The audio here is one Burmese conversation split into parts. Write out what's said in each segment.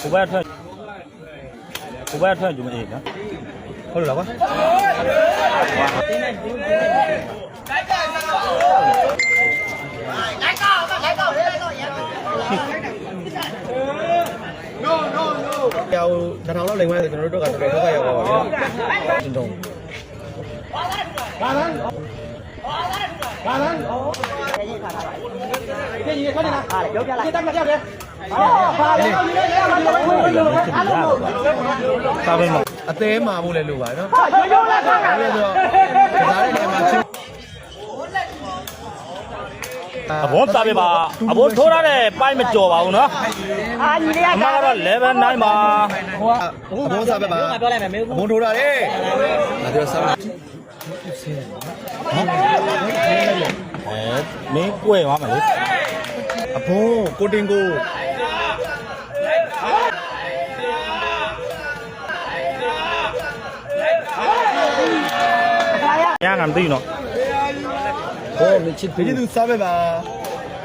ဟိုဘက်ထွက်ဟိုဘက်ထွက်ကြည့်မအေးနော်ဟုတ်လားကွာကျော်တထောင်လောက်လိမ်ဝဲဆိုကျွန်တော်တို့ကတော်တော်ဒုက္ခရောက်ပါပါဗျာကျင်းတုံး စာပဲမအသေးမာဖို့လည်းလိုပါနော်ရိုးရိုးလက်ခါကလည်းဆိုတော့ဒါလည်းလည်းမှာချင်းအဘောစာပဲပါအဘောထိုးရတဲ့ပိုင်းမကြော်ပါဘူးနော်အာညီလေးအမကတော့ level 9ပါဟိုကအဘုံစားပဲပါပြောလိုက်မယ်မင်းအဘုံထိုးတာလေဒါပြောစားအဲမင်းကွဲသွားမယ်လေအဘုံကိုတင်ကို မသိဘူးနော်ဟောမချစ်ပြီသူစားပဲပါ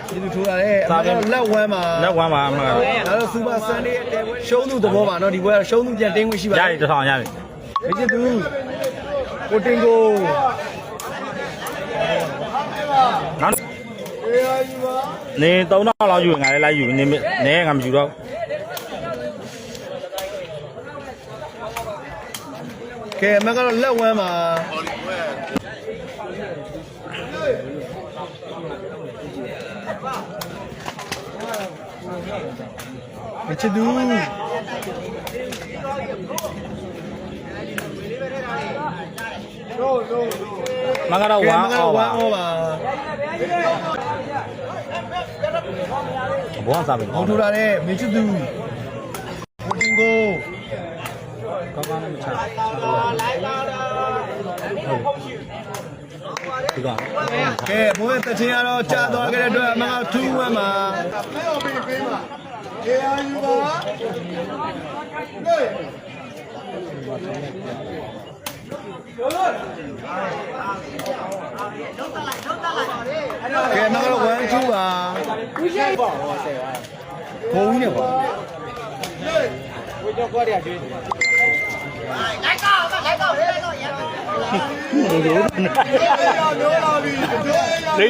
ဒီသူထိုးတာလေအမကတော့လက်ဝမ်းမှာလက်ဝမ်းပါအမကတော့ဒါတော့စူပါဆန်လေးအတဲပွဲရှုံးသူသဘောပါနော်ဒီပွဲကတော့ရှုံးသူပြန်တင်းခွင့်ရှိပါရပြီတစ်ထောင်ရပြီမချစ်သူကိုတင်ကိုနောက်နေ3000လောက်ယူငါလည်းလိုက်ယူနေနေငါမယူတော့ကဲအမကတော့လက်ဝမ်းမှာ မချစ်သူမကတော့ကဲဝအမ်းမကအောတော့ပါဝမ်းအောပါဘောစားပဲဟောထိုးတာလေမချစ်သူကိုတင်ကိုကောင်းကောင်းနဲ့မချဒီကကဲဘိုးရဲ့တချင်ကတော့ကြာသွားခဲ့တဲ့အတွက်အမကထူးဝမ်း မှာကဲအမကတော့ဝမ်းထူးပါဘိုးကြီးနဲ့ပါလေ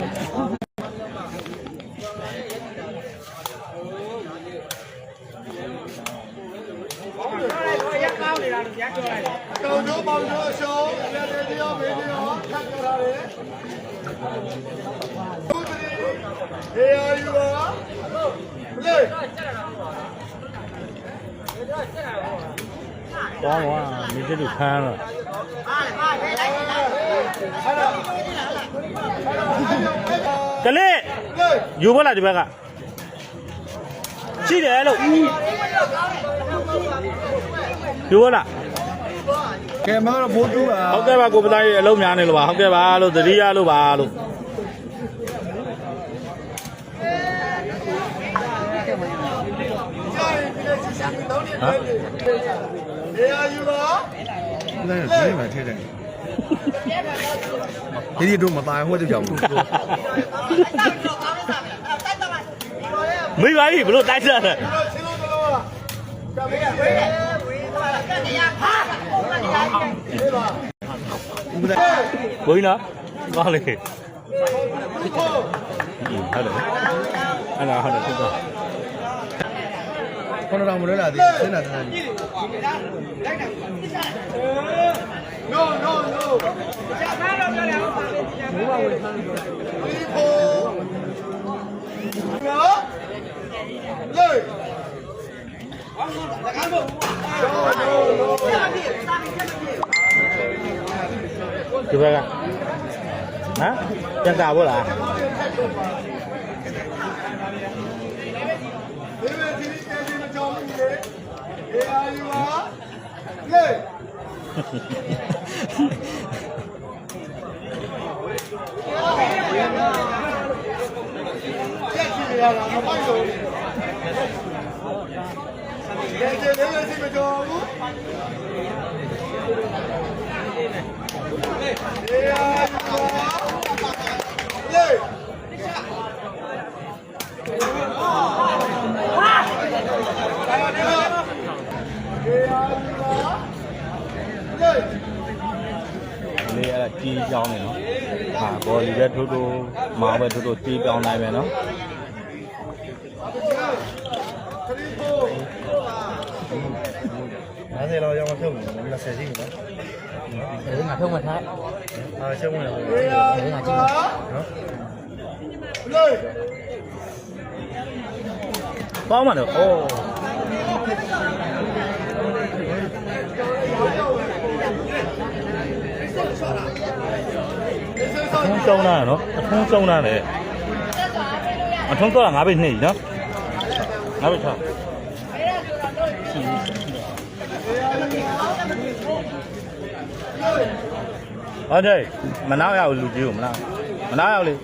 တောင်တို့ပေါင်တို့အရှုံးလက်တွေတရားမေးတရားခတ်ကြတာလေဘုဒ္ဓရေယာယူပါလေကောင်းပါမိကျတူခမ်းတော့ကလေးယူဖို့လားဒီဘက်ကရှိတယ်လို့ယူဖို့လား ကဲမတော့ဘိုးတူပါဟုတ်ကဲ့ပါကိုပသားရေအလုံးများနေလို့ပါဟုတ်ကဲ့ပါလို့သတိရလို့ပါလို့ဟမ်နေရာယူတော့လဲလဲမထဲတယ်ဒီဒီတို့မပါဟိုတကြောင်မိပါကြီးဘလို့တိုက်စားတယ်ကမေကဝေးဝေးသွားတာကတည်းက င်းနော်ကောင်းလေဟုတ်တယ်အဲ့ဒါဟုတ်တယ်ဟုတ်တယ်ခေါင်းတော်မလွဲလာသေးစင်းနာတန်းကြီး no no no ရှာသားတော့ပြောတယ်ဟုတ်ပါဘူးဘိုးဘဝေဆန်း ဒီဖို့နော်လေဒီဘက်ကဟမ်ပြန်ကာဖို့ လေးအဲ့တီးကြောင်းနေနော်။ဟာဘော်လီပဲထိုးထိုးမောင်းပဲထိုးထိုးတီးကြောင်းနိုင်ပဲနော်။90လောက်ရောက်မှဖြုတ်မယ်20ရှိပြီနော်။ ဒီမှာထုံးမထားအာရှုံးဝင်တယ်ဒီမှာကြည့်ပါနော်ပေါင်းပါတော့အိုးအထုံးကျုံးလာနော်အထုံးကျုံးလာတယ်အထုံးတော့ငါးပိတ်နှိမ့်နော်ငါးပိတ်ထား ဟုတ်တယ်မနာရဘူးလူကြီးကိုမနာမနာရဘူးလေ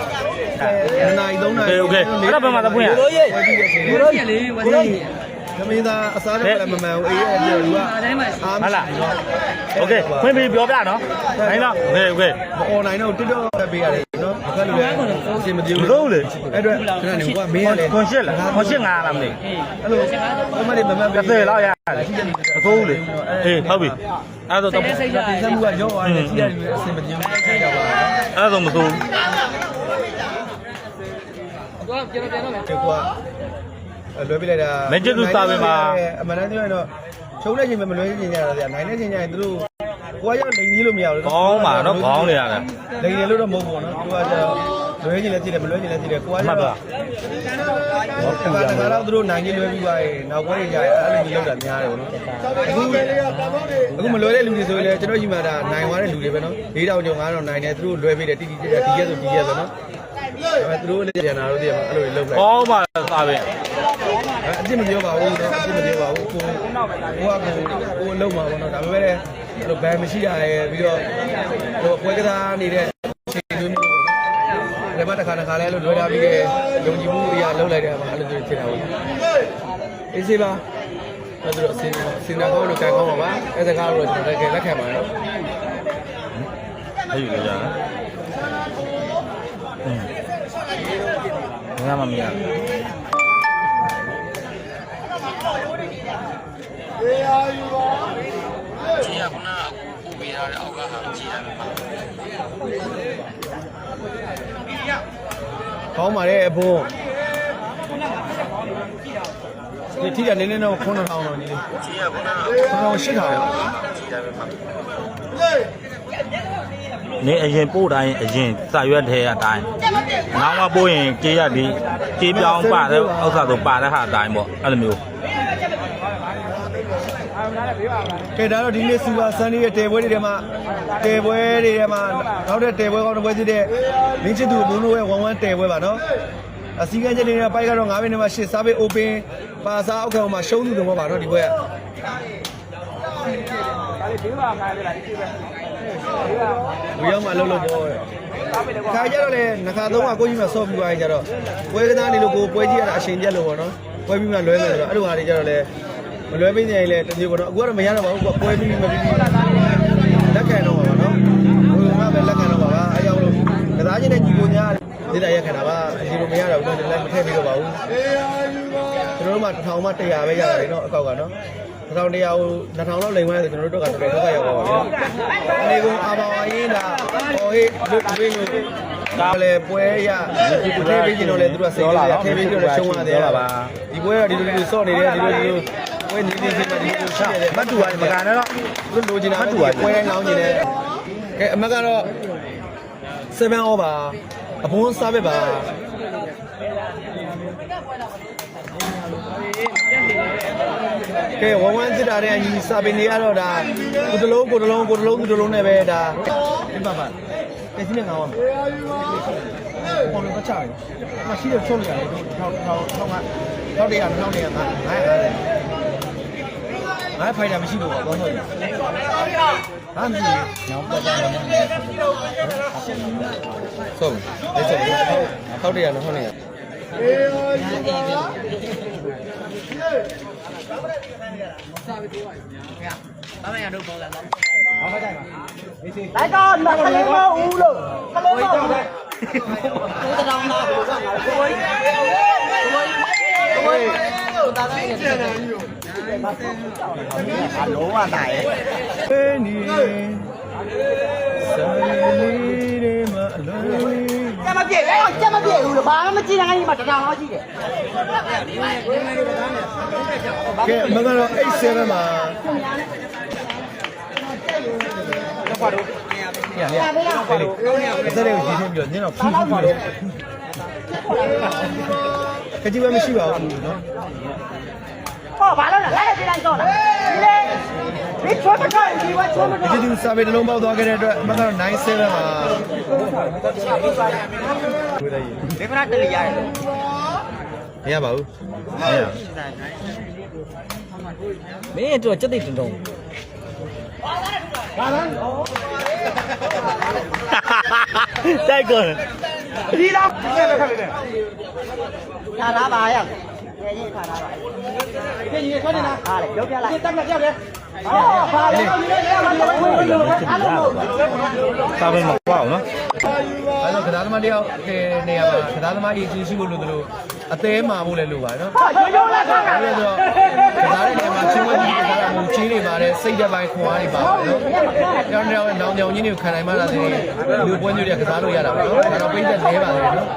နှစ်နာရီသုံးနာ โอเค ရီ โอเคအဲ့ဒါဘယ်မှာသပွင့်ရ ကိုရဲ့ကိုရောရဲ့လေကိုရောရဲ့ သမီးသားအစားတော့လည်းမမှန်ဘူးအေးအဲ့ဒီလူက အားတိုင်းမှာ အား ဟုတ်လားโอเคဖွင့်ပြီးပြောပြနော်နိုင်တော့โอเคโอเค မအွန်လိုင်းတော့ TikTok တက်ပေးရတယ်နော်အခက်လူလည်းအစီမပြေ မ ဘူး လို့လေ အဲ့အတွက်ခဏနေကမင်းရတယ် ခွန်ရှစ်လားခွန်ရှစ်ငါလားမသိ အဲ့လိုဘမလေးမမှန် ဘူး30လောက်ရတယ်မဆိုးဘူးလေအေးဟုတ်ပြီအဲ့ဒါတော့ စိတ်စိတ်ကြ ဒီစမှုကရောသွားတယ်ကြည့်ရတယ်အစီမပြေဘူးဆက်ကြပါ အဲ့ဒါတော့မဆိုးဘူး တော့ကျွန်တော်ပြန်တော့မယ် ဒီကွာ လွယ်ပြလိုက်တာအမှန်တမ်းပြောရင်တော့ချုံးတဲ့ချိန်မှာမလွယ်ချင်းကြရတာဗျာနိုင်တဲ့ချိန်ကျရင်သူတို့ကိုကရောက်လိန်ကြီးလို့မရဘူးကောင်းပါနော်ခေါင်းနေရတယ်လိန်တယ်လို့တော့မဟုတ်ဘူးနော်သူကကျတော့လွယ်ချင်းလည်းကြည့်တယ်မလွယ်ချင်းလည်းကြည့်တယ်ကိုကကျတော့ဒီမှာတခါတော့သူတို့နိုင်ကြီးလွယ်ပြီးသွားရင်နောက်ပွဲကြရင်အဲ့လိုမျိုးလောက်တာများတယ်ဗောနော်အခုအခုမလွယ်တဲ့လူတွေဆိုရင်လည်းကျွန်တော်ရှိမှဒါနိုင်သွားတဲ့လူတွေပဲနော်၄တောင်ကျော်၅တောင်နိုင်တယ်သူတို့လွယ်ပြီးတယ်တိတိကျကျဒီရက်ဆိုဒီရက်ပဲနော်အဲ့သူတို့လည်းကျန်တာတို့တည်းမှာအဲ့လိုလုပ်လိုက်ကောင်းပါသာပဲ အစ်စ်မပြောပါဘူးနော်အစ်စ်မပြောပါဘူးကိုကိုကကိုကိုအလုံးမှာပေါ့နော်ဒါပေမဲ့လည်းအဲ့လိုဘန်မရှိရရဲ့ပြီးတော့ဟိုပွဲကစားနေတဲ့ချိန်မျိုးမျိုးလည်းမတစ်ခါတစ်ခါလဲလို့လွယ်တာပြီးတဲ့ယုံကြည်မှုအရာလှုပ်လိုက်တဲ့အခါအဲ့လိုမျိုးဖြစ်တာပေါ့အေးစေးပါအဲ့ဒါတော့စင်စင်နာကောင်းလို့ကန်ကောင်းပါပါအဲ့ဒါကတော့ကျွန်တော်လည်းလက်ခံပါနော်အဲ့ယူကြတာอืมငါမမရ ကောင်းပါလေအဘုံဒီထိတယ်နည်းနည်းတော့9000တော့ညီလေး9000 8000နေအရင်ပို့တိုင်းအရင်စာရွက်ထဲအတိုင်းနောက်မှပို့ရင်ကြေးရဒီကြေးပြောင်းပါတဲ့ဥစ္စာဆိုပါတဲ့ဟာအတိုင်းပေါ့အဲ့လိုမျိုး ကဲဒါတော့ဒီနေ့စူပါဆန်လေးရဲ့တဲပွဲတွေထဲမှာတဲပွဲတွေထဲမှာနောက်တဲ့တဲပွဲကောင်းတဲ့ပွဲစီတဲ့မင်းချစ်သူဘုံတို့ရဲ့11တဲပွဲပါနော်အစည်းကမ်းချက်တွေနဲ့ပိုက်ကတော့9မိနစ်မှ8စားပေး open ပါစားအောက်ခံမှာရှုံးသူတော့ပါတော့ဒီပွဲကဝီရောက်မှအလုပ်လုပ်ပေါ့ခါကြတော့လေနှခါသုံးကကိုကြီးမှဆော့ပြီးသွားရင်ကြတော့ပွဲကစားနေလို့ကိုပွဲကြီးရတာအချိန်ပြတ်လို့ပေါ့နော်ပွဲပြီးမှလွဲမယ်ဆိုတော့အဲ့လိုဟာတွေကြတော့လေ မလွဲပေးနေရင်လေတမျိုးပေါ့နော်အခုကတော့မရတော့ပါဘူးကွာပွဲပြီးမပြီးပြီးလက်ခံတော့ပါပါနော်ဘယ်မှာပဲလက်ခံတော့ပါပါအဲကြောင့်လို့ကစားချင်းတဲ့ညီကိုညာဒေတာရက်ခံတာပါအညီကိုမရတော့ဘူးတော့လည်းမထည့်ပြီးတော့ပါဘူးကျွန်တော်တို့မှတစ်ထောင်မှ100ပဲရတယ်လေနော်အကောက်ကနော်တစ်ထောင်100ကို2000လောက်လိမ်သွားတယ်ဆိုကျွန်တော်တို့တော့ကတော်တော်ဒုက္ခရောက်ပါပါနော်အနေကုန်းအာပါဝါရင်းတာဟောဟေးလူတွေမျိုးဒါလည်းပွဲရဒီကိုထဲပေးကြည့်တော့လေသူတို့ကစိတ်ကြထဲပေးကြတော့ရှုံးရတယ်ပါဒီပွဲကဒီလိုဒီလိုစော့နေတယ်ဒီလိုဒီလို ပွဲနေနေချင်းမှဒီလိုရှိရတယ်မတ်တူပါမကန်တော့သူတို့လိုချင်တာမတ်တူပါပွဲတိုင်းလောင်းနေတယ်ကဲအမတ်ကတော့7 over အဘုံစားပဲပါကဲဝဝန်းစစ်တာတဲ့အညီစာပင်တွေကတော့ဒါကိုတလုံးကိုတလုံးကိုတလုံးကိုတလုံးနဲ့ပဲဒါပြပါပါကဲစီးနေငါအောင်ပေါ်လို့ချတယ်မရှိတော့ချုပ်ရတယ်ထောက်ထောက်ထောက်ကထောက်တရထောက်တရငါငါရတယ် ငါဖိုင်တာမရှိလို့ပေါ့တော့ဟုတ်တယ်ဟာမရှိနောက်ပတ်ကြတယ်ဆုံးလေးဆုံးထောက်တရထောက်နေရဘာမှရတော့ပေါ်လာတော့လိုက်တော့မကလေးမဦးလို့ကလေးမဦးတောင်းတာဘယ်လိုကငါကိုယ်ကိုယ်ကိုယ်တာတိုင်းနေတယ် အလုံးဝတာရဲ့အေးနီဆိုင်လေးတွေမှာအလုံးလေးကျမပြေအဲ့ကျမပြေဘူးလို့ဘာမှမကြည့်နိုင်ဘူးမှာတထောင်လောက်ရှိတယ်ကဲမကတော့8 7မှာတော့ပါတော့ညညအဲ့လေအဲ့ဒါကိုရေးထင်းပြီးတော့ညတော့ဖူးဖူးပြီးတော့ကတိမမရှိပါဘူးเပေါ့ဘာလို့လဲလိုက်ရသေးလားတော့လားဒီလေဒီချွတ်မထွက်ဒီဝချွတ်မထွက်ဒီဒီစာပေတစ်လုံးပေါက်သွားခဲ့တဲ့အတွက်အမှတ်ကတော့97ပါဒီကရတက်လီရတယ်မရပါဘူးမင်းတို့ကစက်သိတုံတုံဘာလဲတိုက်ကုန်ဒီလားပြန်ခက်လိုက်တယ်ဒါလားပါရ ရေကြီးထားတာပါပြင်ကြီးထွက်နေတာဟာလေပြောပြလိုက်တက်တက်ပြောက်တယ်ဟောဘာလဲဒီလေရမှာတော့ဘယ်လိုလဲအားလုံးစာပေမပေါ့နော်အဲ့တော့ကစားသမားတယောက်နေရာမှာကစားသမားကြီးကြီးရှိဖို့လိုသလိုအသေးမှာဖို့လည်းလိုပါတယ်နော်ဟာရိုးရိုးလားခါခါအဲ့ဒါဆိုကစားတဲ့နေရာမှာချင်းဝတ်ကြီးကစားတာမဟုတ်ချင်းတွေပါတယ်စိတ်သက်ပိုင်းခွန်အားတွေပါပါတယ်နော်ကျောင်းတောင်နောင်ကြောင်ကြီးတွေကိုခံနိုင်မှလာတဲ့လူပွဲမျိုးတွေကစားလို့ရတာပါနော်ဒါတော့ပြည့်သက်လဲပါတယ်နော်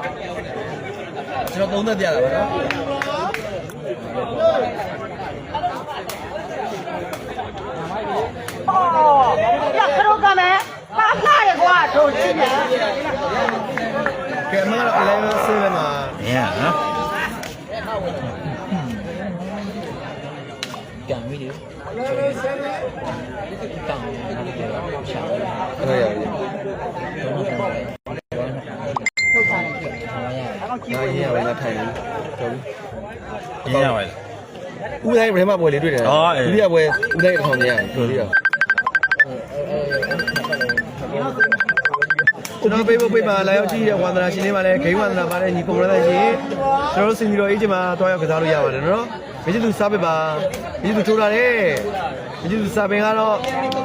ကျွန်တော်သုံးသက်ပြတာပါနော် ဟောရခရောကမဲပါလာရကွာတို့ချင်းနေကဲအမကတော့11 7မှာညနော်ပြန်ပြီလေတောင်းရှာအဲ့ဒါရပြီထုတ်စားနေတယ်ဟာရငါရင်းရပါလားထိုင်ပြီတော်ပြီညရပါလားဦးတိုင်းဘယ်မှာပွဲလေးတွေ့တယ်အော်အေးဒုတိယပွဲဦးတိုင်းအထောင်ကြီးရတယ်တော် ကျွန်တော်ပေးဖို့ပေးပါလာရောက်ကြည့်တဲ့ဝန္ဒနာရှင်လေးပါလဲဂိမ်းဝန္ဒနာပါလဲညီပုံရတဲ့ရှင်ကျွန်တော်တို့စင်ပြီးတော့အေးချင်မှာတွားရောက်ကစားလို့ရပါတယ်နော်မင်းတို့စားပေးပါမင်းတို့ထိုးလာတယ်မင်းတို့စားပင်ကတော့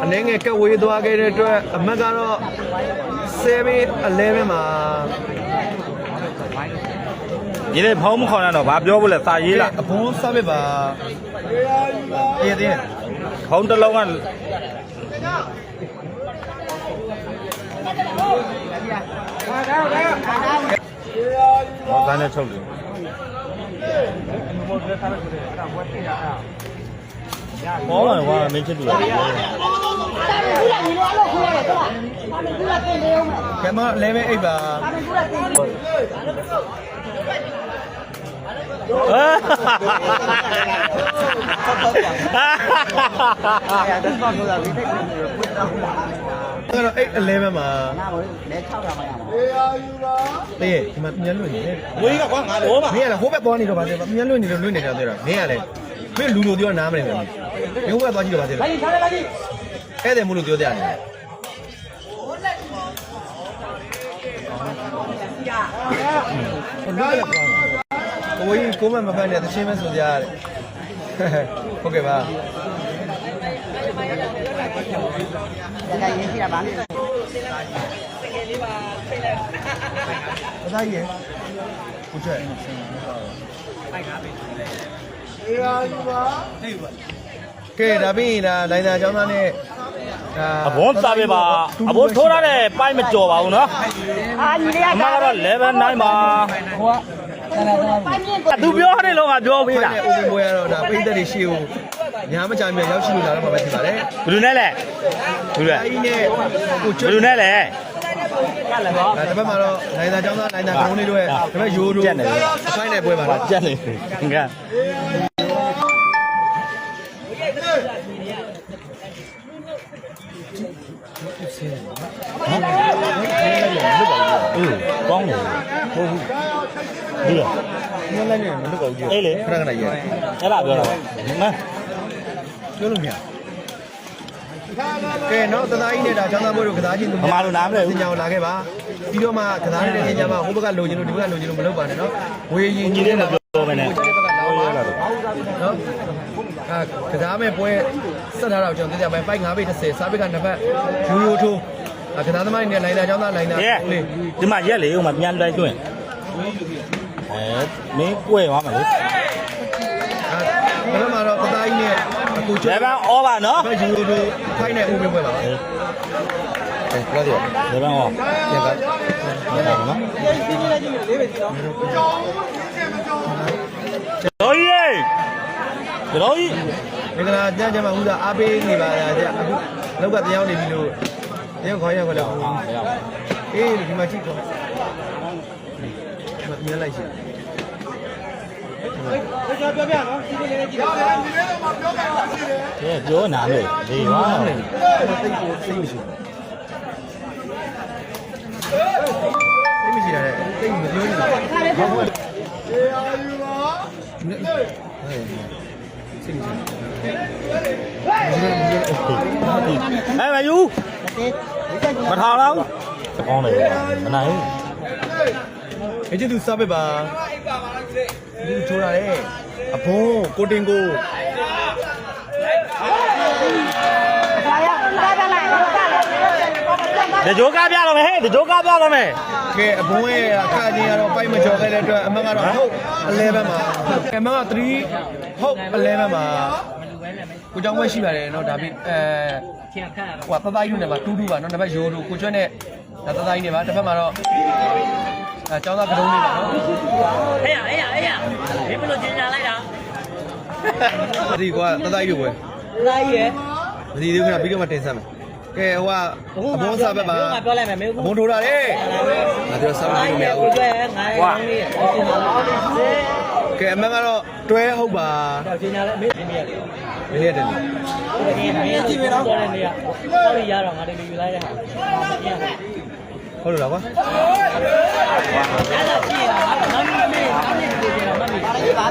အနေငယ်ကက်ဝေးသွားခဲ့တဲ့အတွက်အမတ်ကတော့7 11မှာဒီလေဖုံးမခေါ်တော့ဘာပြောဖို့လဲစာရေးလားအဘုံစားပေးပါအေးတဲ့ဖုံးတစ်လုံးကဟောသားနဲ့ချုပ်တယ်ဘောပါကွာမင်းချစ်တူတယ်တာမကူလာညီလိုအလုပ်ခိုးရတယ်ကွာတာမကူလာတင်နေအောင်မယ်ကဲ မ11 8ပါတာမကူလာတင်နေ အဲ့တော့8 11မှာနာဘလဲ6တာမှရမှာတည်းဒီမှာမြင်လွတ်နေတယ်ဝေးကကွာငါလောပါမင်းကလည်းဟိုဘက်သွားနေတော့ပါသေးမြင်လွတ်နေလို့လွတ်နေတာသေးတာမင်းကလည်းမင်းလူလိုပြောနားမလဲမင်းဟိုဘက်သွားကြည့်တော့ပါသေးလားဘာကြီးထားလဲဘာကြီးအဲ့ဒါမို့လို့ပြောကြတယ်ဘယ်လိုလဲကိုကြီးကိုမမဖန်နဲ့တချင်းမဲဆိုကြရတယ်ဟုတ်ကဲ့ပါ ဒါ ကရေးကြည့်တာပါလေအသားကြီးကိုချက်ကဲဒါပြီးရင်ဒါလိုင်သာကျောင်းသားနဲ့ဒါအဘုံစားပေးပါအဘုံထိုးရတဲ့ပိုက်မကြော်ပါဘူးနော်အာညီလေးအမကတော့ level 9ပါဟိုကဆန္ဒတော့ပိုင်းမြင့်ကိုသူပြောတဲ့လုံးကပြောပေးတာတဲ့ဦးဘွေးကတော့ဒါပိတ်သက်တွေရှိဦး ညာမကြမြရောက်ရှိလို့လာတော့မှာပဲဖြစ်ပါတယ်ဘယ်လိုနဲ့လဲဘယ်လိုလဲအဲဒီနဲ့ကိုဘကျွယ်တ်လိုနဲ့လဲဒါတစ်ပတ်မှာတော့နိုင်သာကျောင်းသားနိုင်သာကုန်းလေးတို့ရဲ့တစ်ပတ်ရိုးတို့အဆိုင်နဲ့ပွဲပါတော့ကြက်နေငါအေးကောင်းတယ်ဟုတ်ဘူးဒီလားညလိုက်နေမလုပ်ပါဘူးကြီးအေးလေခဏခဏရေးအဲ့ဒါပြောတာပါငါ ပြောလို့မရကဲတော့တသားကြီးနဲ့ဒါကျောင်းသားဘွဲတို့ကစားချင်းသူမမလို့နားမလဲစဘူးင်ကြောင်လာခဲ့ပါပြီးတော့မှကစားနေတဲ့စင်ကြောင်မှာဟိုဘက်ကလိုချင်လို့ဒီဘက်ကလိုချင်လို့မလုပ်ပါနဲ့နော်ဝေးရင်ညီကြီးလေးနဲ့မပြောပဲနဲ့ဟိုဘက်ကလာပါနော်အာကစားမဲ့ပွဲဆက်ထားတော့ကျွန်တော်သိကြမယ်ပိုက်9ပိတ်30စားပိတ်ကနှစ်ဖက်ရိုးရိုးထိုးကစားသမားတွေနဲ့လိုင်းနာကျောင်းသားလိုင်းနာ။ရဲဒီမှာရက်လေဟိုမှာပြန်လိုက်တွင်။အဲမင်းကွဲသွားမှာလေ အဲဒါမှတော့ပသားကြီး နဲ့အခု။ကျွလေတ်ဘန်အောပါနော်ဘယ်ယူရိုတို့ဖိုင်နဲ့ဦးမင်းပွဲပါအဲဘယ်လိုလဲ။လေဘန်အောပြန်ကနော်။တော်ကြီး။တော်ကြီးမင်္ဂလာကြမ်းကြမ်းမှာဦးသာအားပေးနေပါလားကြာအခုလောက်ကတရားနေပြီလို့တရားခေါင်းရောက်ခလို့အေးဒီမှာကြည့်ခေါ်ဒီမှာပြန်လိုက်ရှိ။ ကဲပြောနာလို့ဒီပါတိတ်ကိုစိတ်မရှိဘူးစိတ်မရှိရတယ်တိတ်မပြောနေတာဟုတ်ဟုတ်စိတ်မရှိ။အဲမယူ။မထောင်တော့။ကောင်းတယ်မနိုင်ဘူးအကျဉ်းသူစားပစ်ပါ ဒီချိုးတာလေအဘုံကိုတင်ကို။ဒီဂျိုကားပြတော့မယ်ဟဲ့ဒီဂျိုကားပြတော့မယ်ကဲအဘုံရဲ့အခါချင်းကတော့ပိုက်မကျော်ခဲ့တဲ့အတွက်အမှန်ကတော့ဟုတ်11မှာအမှန်က3ဟုတ်11မှာ ပွဲနဲ့ပဲကိုကြောင်းဝဲရှိပါတယ်နော်ဒါပြီးအဲချင်ခတ်ရဟိုကပပယူနဲ့မှာတူးတူးပါနော်နံပါတ်ရိုးတို့ကိုကျွတ်နဲ့ဒါသသားကြီးနေပါတစ်ဖက်မှာတော့အဲကျောင်းသားကတုံးလေးပါနော်ဟဲ့ရဟဲ့ရဟဲ့ရဒီဘယ်လိုကျင်ညာလိုက်တာဒီကွာသသားကြီးပဲလာရယ်မသိသေးဘူးခဏပြီးတော့မှတင်ဆက်မယ်ကဲဟိုကအဘုံစားဘက်မှာငါပြောလိုက်မယ်မင်းဘုံထိုးတာလေငါပြောစားလို့မရဘူးကွာငါရောင်းလေးကဲအမှန်ကတော့တွဲဟုတ်ပါတော့ကျင်ညာလဲမင်းမင်းရလေ တယ်မင်းရတယ်လေဒီမင်းကြည့်မတော့တယ်နေရဟောရတော့ငါတို့ယူလိုက်တဲ့ဟာကျင်ညာဟုတ်လို့လားကွာအဲ့ဒါကြည့်ရတာငါမမေးငါမမေးဒီကျင်ညာမမေးဘာဘာ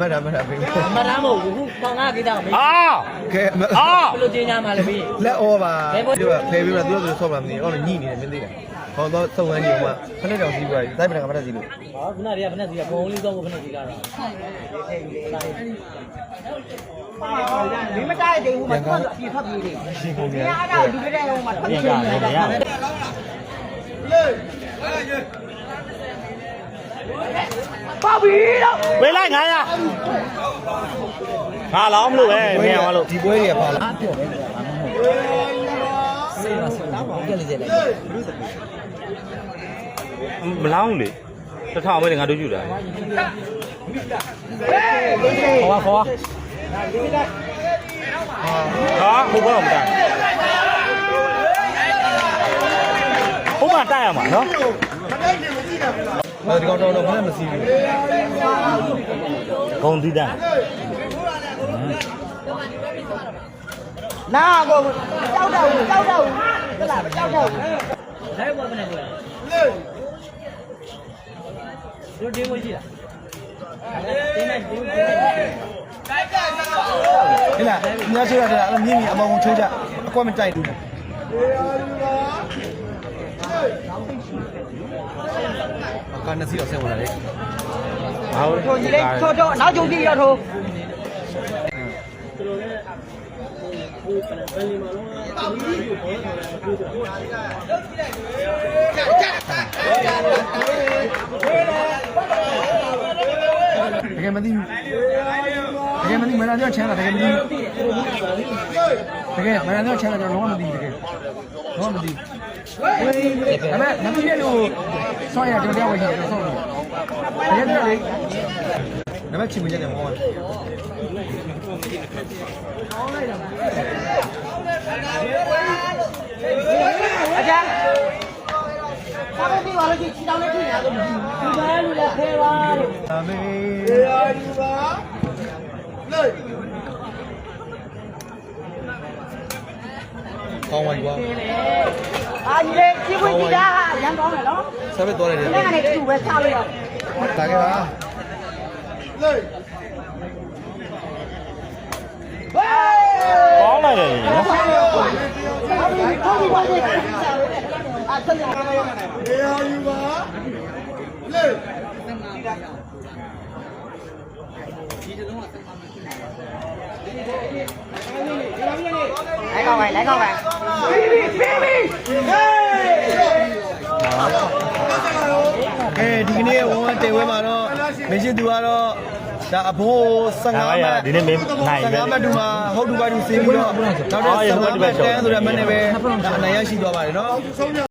မရမရပြင်မရမို့ဘူးခေါင်းငါကိတာမေး။အာကဲအာဘယ်လိုကျင်ညာမှာလဲမေးလက်ဩပါဒီကဖယ်ပြီးတော့သူတို့ဆော့ပါမနေအော်ညိနေတယ်မင်းသိတယ် ဟောတော့သုံးဝန်းကြီးကဖလက်တောင်စီးပွားတိုက်ပင်ကမတက်စီလို့ဟောခုနကတည်းကဖက်စီကဘုံလေးကောင်းကိုဖက်စီကတော့မင်းမတိုက်တဲ့ဘူးမထွက်ပြေထွက်ပြေးတယ်ရှင်ကုန်နေ။အားတော့ဒီကတဲ့ဟိုမှာထွက်ပြန်ပြေးကနေလည်းတယ်ရ။ပေါ့ပြီတော့ပေးလိုက်900ငါလောင်းမလို့ပဲမင်းအောင်လို့ဒီပွဲတွေကပါလားအားပြော့ပဲကွာဘာမှမဟုတ်ဆေးပါဆေးတော့ကလေးစဲလိုက် မလောင်းလေတစ်ထောင်ပဲငါတို့ယူတာခေါ်ခေါ်ဟာဟုတ်ကောမတိုင်ဟုတ်မှတိုက်ရမှာနော်ဒီကောင်တော့တော့ဘယ်မစီးဘူးဂုံသီးတန်းနာကိုကြောက်တော့ကြောက်တော့ဟုတ်လားကြောက်တော့လိုက်ဘောမနေဘူးလား တို့ဒီဝရှိလားတင်းနေတင်းနေဟဲ့လားညချိုးရတယ်အဲ့မြင့်မြင့်အမောင်ချိုးကြအကွက်မတိုက်ဘူးကနစီတော့ဆဲဝင်လာလေဟောထိုကြီးလေးထိုတော့နောက်ကြုံကြည့်ရထိုးတက ယ်မသိဘူးတကယ်မသိမနာတော့ချမ်းတာတကယ်မသိဘူးတကယ်မနာတော့ချမ်းတာတော့လုံးဝမသိဘူးတကယ်လုံးဝမသိဘူးဒါပေမဲ့မသိတဲ့လူဆောင်းရတော့တရားဝင်ရှိတယ်ဆောင်းတယ်တကယ်တကယ်လေဒါပေမဲ့ချင်မရတယ်မောင်းအကျန်း ဘာလို့ဒီပါလို့ချီတောင်းနေဖြစ်နေရလို့ဒီဘာလူလည်းခဲပါလို့ဒါမေကောင်းပါကွာအာကြီးလေးကြည့်ခွင့်ကြည့်တာဟာရန်ကောင်းတယ်နော်ဆက်ပဲတော်ရတယ်ဒီနေ့ကနေတူပဲချလို့ရတာခဲ့ပါကောင်းလိုက်တယ်နော် နေရာယူပါလေဒီတုန်းကသမမရှိဘူးလိုက်ကောင်းပါလိုက်ကောင်းပါဘီဘီဘီဘီဟေးအဲဒီကနေ့ဝမ်းတဲဝဲမှာတော့မင်းရှင်သူကတော့ဒါအဘိုး15မှတ်ဒီနေ့မင်းနိုင်ပဲ15မှတ်တူမှာဟုတ်တူပါတူစေးပြီးတော့နောက်တော့15မှတ်တန်းဆိုတဲ့မှတ်နဲ့ပဲအနိုင်ရရှိသွားပါတယ်နော်